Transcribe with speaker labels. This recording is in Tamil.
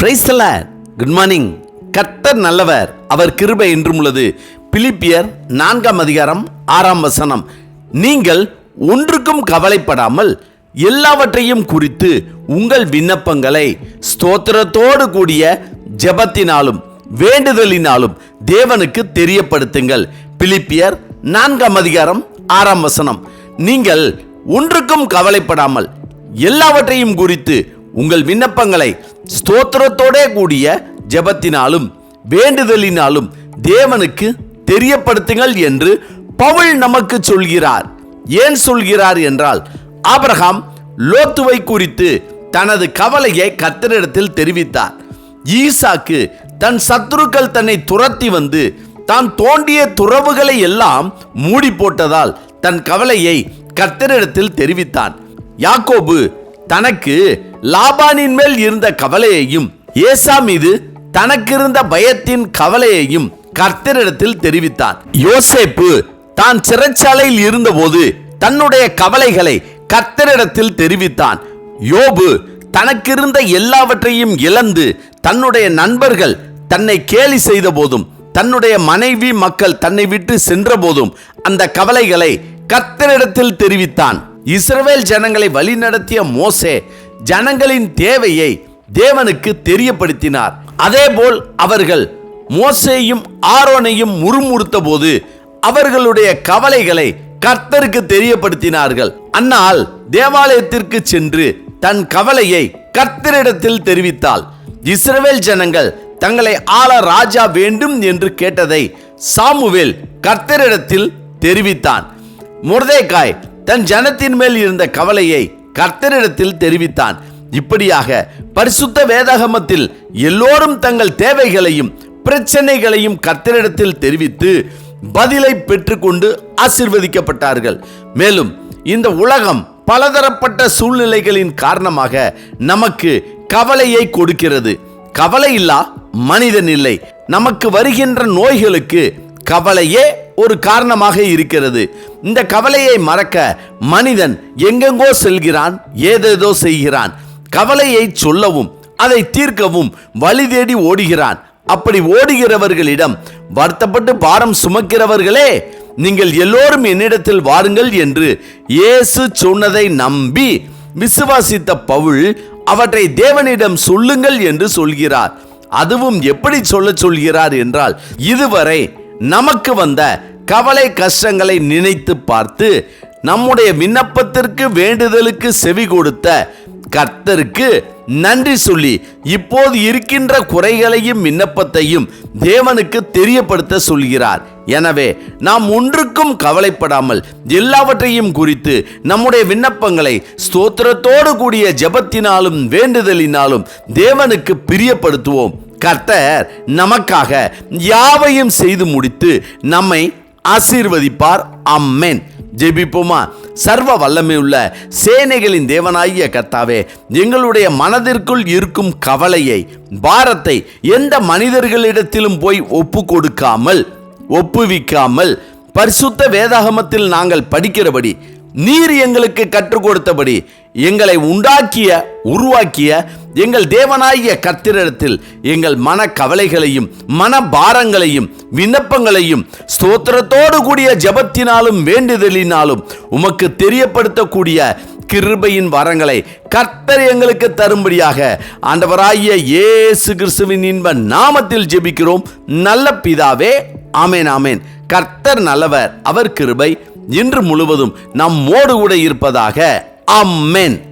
Speaker 1: பிரைஸ்தல குட் மார்னிங் கர்த்தர் நல்லவர். அவர் கிருபை என்றும் உள்ளது. பிலிப்பியர் நான்காம் அதிகாரம் ஆறாம் வசனம். நீங்கள் ஒன்றுக்கும் கவலைப்படாமல் எல்லாவற்றையும் குறித்து உங்கள் விண்ணப்பங்களை ஸ்தோத்திரத்தோடு கூடிய ஜெபத்தினாலும் வேண்டுதலினாலும் தேவனுக்கு தெரியப்படுத்துங்கள். பிலிப்பியர் நான்காம் அதிகாரம் ஆறாம் வசனம். நீங்கள் ஒன்றுக்கும் கவலைப்படாமல் எல்லாவற்றையும் குறித்து உங்கள் விண்ணப்பங்களை ஸ்தோத்திரத்தோடே கூடிய ஜெபத்தினாலும் வேண்டுதலினாலும் தேவனுக்கு தெரியப்படுத்துங்கள் என்று பவுல் நமக்கு சொல்கிறார். ஏன் சொல்கிறார் என்றால் ஆபிரகாம் லோத்துவை குறித்து தனது கவலையை கத்தரிடத்தில் தெரிவித்தார். ஈசாக்கு தன் சத்துருக்கள் தன்னை துரத்தி வந்து தான் தோண்டிய துறவுகளை எல்லாம் மூடி போட்டதால் தன் கவலையை கர்த்தரிடத்தில் தெரிவித்தான். யாக்கோபு தனக்கு லாபானின் மேல் இருந்த கவலையையும் ஏசா மீது தனக்கிருந்த பயத்தின் கவலையையும் கர்த்தரிடத்தில் தெரிவித்தான் யோசேப்பு தான் சிறைச்சாலையில் இருந்தபோது தன்னுடைய கவலைகளை கர்த்தரிடத்தில் தெரிவித்தான். யோபு தனக்கிருந்த எல்லாவற்றையும் இழந்து தன்னுடைய நண்பர்கள் தன்னை கேலி செய்த போதும் தன்னுடைய மனைவி மக்கள் தன்னை விட்டு சென்ற போதும் அந்த கவலைகளை கர்த்தரிடத்தில் தெரிவித்தான். இஸ்ரவேல் ஜனங்களை வழிநடத்திய மோசே ஜனங்களின் தேவையை தேவனுக்கு தெரியப்படுத்தினார். அதேபோல் அவர்கள் மோசையும் ஆரோனையும் முறுமுறுத்த போது அவர்களுடைய கவலைகளை கர்த்தருக்கு தெரியப்படுத்தினார்கள். அன்னால் தேவாலயத்திற்கு சென்று தன் கவலையை கர்த்தரிடத்தில் தெரிவித்தாள். இஸ்ரவேல் ஜனங்கள் தங்களை ஆள ராஜா வேண்டும் என்று கேட்டதை சாமுவேல் கர்த்தரிடத்தில் தெரிவித்தான். முர்தேகாய் தன் ஜனத்தின் மேல் இருந்த கவலையை கர்த்தரிடத்தில் தெரிவித்தான். இப்படியாக பரிசுத்த வேதாகமத்தில் எல்லோரும் தங்கள் தேவைகளையும் பிரச்சனைகளையும் கர்த்தரிடத்தில் தெரிவித்து பதிலை பெற்றுக்கொண்டு ஆசிர்வதிக்கப்பட்டார்கள். மேலும் இந்த உலகம் பலதரப்பட்ட சூழ்நிலைகளின் காரணமாக நமக்கு கவலையை கொடுக்கிறது. கவலை இல்லா மனிதன் இல்லை. நமக்கு வருகின்ற நோய்களுக்கு கவலையே ஒரு காரணமாக இருக்கிறது. இந்த கவலையை மறக்க மனிதன் எங்கெங்கோ செல்கிறான் ஏதேதோ செய்கிறான். கவலையை சொல்லவும் அதை தீர்க்கவும் வழி தேடி ஓடுகிறான். அப்படி ஓடுகிறவர்களிடம் வருத்தப்பட்டு பாரம் சுமக்கிறவர்களே நீங்கள் எல்லோரும் என்னிடத்தில் வாருங்கள் என்று இயேசு சொன்னதை நம்பி விசுவாசித்த பவுல் அவற்றை தேவனிடம் சொல்லுங்கள் என்று சொல்கிறார். அதுவும் எப்படி சொல்ல சொல்கிறார் என்றால் இதுவரை நமக்கு வந்த கவலை கஷ்டங்களை நினைத்து பார்த்து நம்முடைய விண்ணப்பத்திற்கு வேண்டுதலுக்கு செவி கொடுத்த கர்த்தருக்கு நன்றி சொல்லி இப்போது இருக்கின்ற குறைகளையும் விண்ணப்பத்தையும் தேவனுக்கு தெரியப்படுத்த சொல்கிறார். எனவே நாம் ஒன்றுக்கும் கவலைப்படாமல் எல்லாவற்றையும் குறித்து நம்முடைய விண்ணப்பங்களை ஸ்தோத்திரத்தோடு கூடிய ஜெபத்தினாலும் வேண்டுதலினாலும் தேவனுக்கு பிரியப்படுத்துவோம். கர்த்தர் நமக்காக யாவையும் செய்து முடித்து நம்மை ஆசீர்வதிப்பார். அம்மேன் ஜெபிப்போமா? சர்வ வல்லமையுள்ள சேனைகளின் தேவனாகிய கர்த்தாவே எங்களுடைய மனதிற்குள் இருக்கும் கவலையை பாரத்தை எந்த மனிதர்களிடத்திலும் போய் ஒப்பு கொடுக்காமல் ஒப்புவிக்காமல் பரிசுத்த வேதாகமத்தில் நாங்கள் படிக்கிறபடி நீர் எங்களுக்கு கற்றுக் கொடுத்தபடி எங்களை உண்டாக்கிய உருவாக்கிய எங்கள் தேவனாகிய கத்திரிடத்தில் எங்கள் மன கவலைகளையும் மன பாரங்களையும் விண்ணப்பங்களையும் ஸ்தோத்திரத்தோடு கூடிய ஜபத்தினாலும் வேண்டுதலினாலும் உமக்கு தெரியப்படுத்தக்கூடிய கிருபையின் வரங்களை கர்த்தர் எங்களுக்கு தரும்படியாக ஆண்டவராகிய இயேசு கிறிஸ்துவின் இன்ப நாமத்தில் ஜெபிக்கிறோம். நல்ல பிதாவே ஆமேன் ஆமேன். கர்த்தர் நல்லவர் அவர் கிருபை இன்று முழுவதும் நம்மோடு கூட இருப்பதாக. அம்மேன்